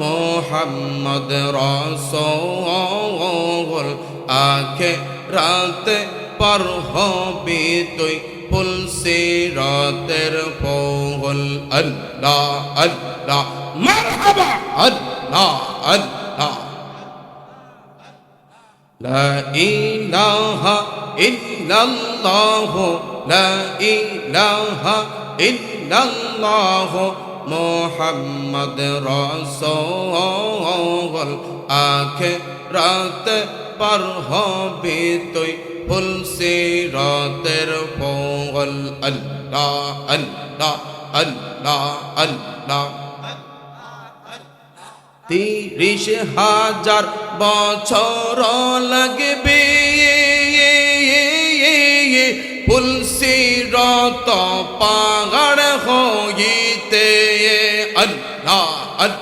মোহাম্মদ রসল, আখে রাতে পর হবি তুই পুলসি রাতের পৌল আল্লাহ আল্লাহ, মারহাবা, আল্লাহ আল্লাহ। লা ইলাহা ইল্লাল্লাহ, লা ইলাহা ইল্লাল্লাহ মোহাম্মদ রসল আখে রাত পার হবে তুই পুলসে রাতের পোগল আল্লাহ আল্লাহ আল্লাহ আল্লাহ। তিরিশ হাজার বছর লাগবে। তুলসি রত পাহাড় হইতে আল্লাহ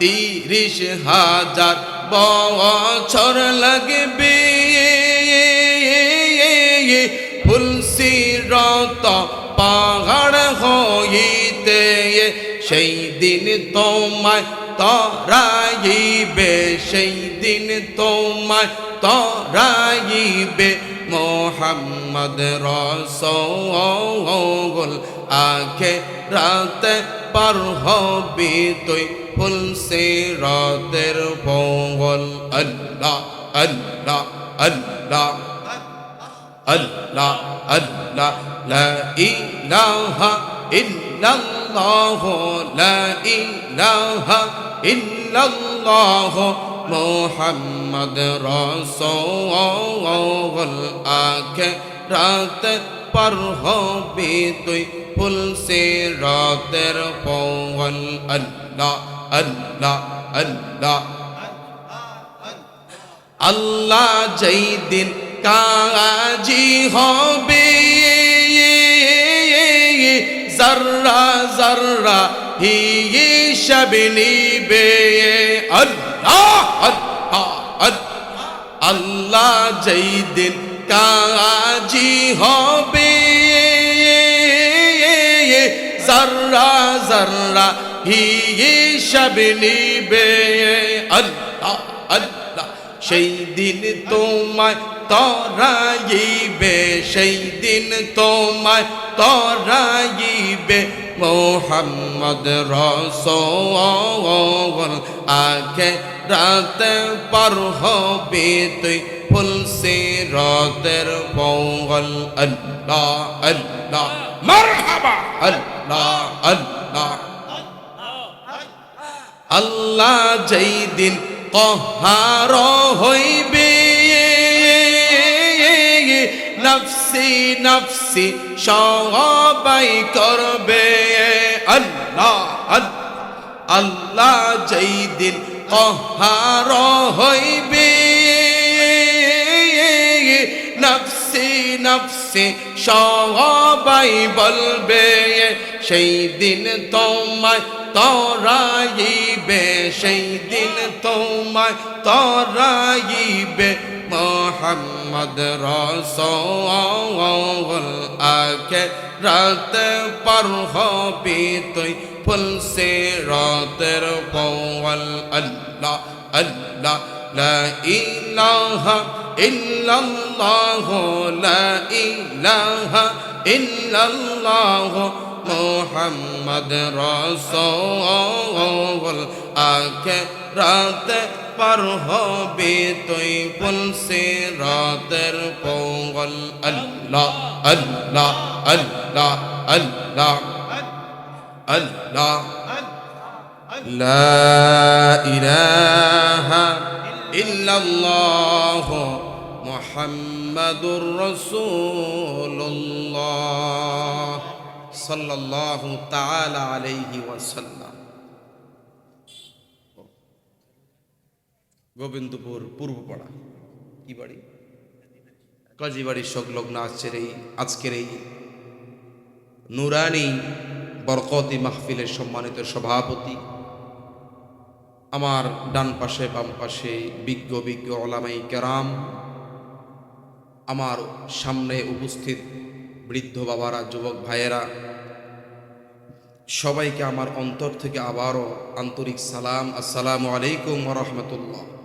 তিরিশ হাজার বছর লাগবে। তুলসি রত পাহাড় হইতে সেই দিন তোমায় তরাইবে, সেই দিন তোমায় তরাইবে। মোহাম্মদ রসৌল আখে রাতে পার হবি তুই ফুলসে রাতের পঙ্গল আল্লাহ আল্লাহ আল্লাহ আল্লাহ আল্লাহ, লা ইলাহা ইল্লাল্লাহ, লা ইলাহা ইল্লাল্লাহ মোহাম্মদ রসৌল আখে রাত পার হবি তুই ফুলসে রাতের পৌল। আল্লাহ আল্লাহ আল্লাহ। আল্লাহ যেই দিন কাজি হবে, জর্রা জর্রা, হিসাব নিবে। আল্লাহ আল্লাহ আল্লাহ যেই দিন কাজি হবে। জর্রা জর্রা হিসাব নিবে। আল্লাহ আল্লাহ, সেই দিন তোমায় তরাইবে। সেই দিন তোমায় তরাইবে মোহাম্মদ রসৌল। আখে রাতে পার হবে তুই ফুলসি রাতের পঙ্গল। আল্লাহ আল্লাহ। মারহাবা। আল্লাহ আল্লাহ। আল্লাহ যেই দিন কহার হইবে। নফসি নফসি সবাই করবে। আল্লাহ। আল্লাহ যেই দিন কহার হইবে। নফসি নফসি সবাই বলবে সেই দিন তোমায় তরাইবে সেই দিন তোমায় তরাইবে। মোহাম্মদ রসল আখে রাত পর হবি তুই ফুলসে রাতের পৌল আল্লাহ আল্লাহ, লা ইলাহা ইল্লাল্লাহ, লা ইলাহা ইল্লাল্লাহ মোহাম্মদ রসল আখে রাতে পার হবে তুই পুলসে রাতের পঙ্গল আল্লাহ আল্লাহ আল্লাহ আল্লাহ আল্লাহ لا إله إلا الله محمد رسول الله صلى الله تعالى عليه وسلم গোবিন্দপুর পূর্বপাড়া। কি বাড়ি? কাজীবাড়ির সংলগ্ন আজকের এই আজকের এই নুরানি বরকতি মাহফিলের সম্মানিত সভাপতি। আমার ডান পাশে, বাম পাশে বিজ্ঞ বিজ্ঞ ওলামাই কেরাম। আমার সামনে উপস্থিত বৃদ্ধ বাবারা, যুবক ভাইয়েরা। সবাইকে আমার অন্তর থেকে আবারও আন্তরিক সালাম। আসসালামু আলাইকুম রহমতুল্লাহ।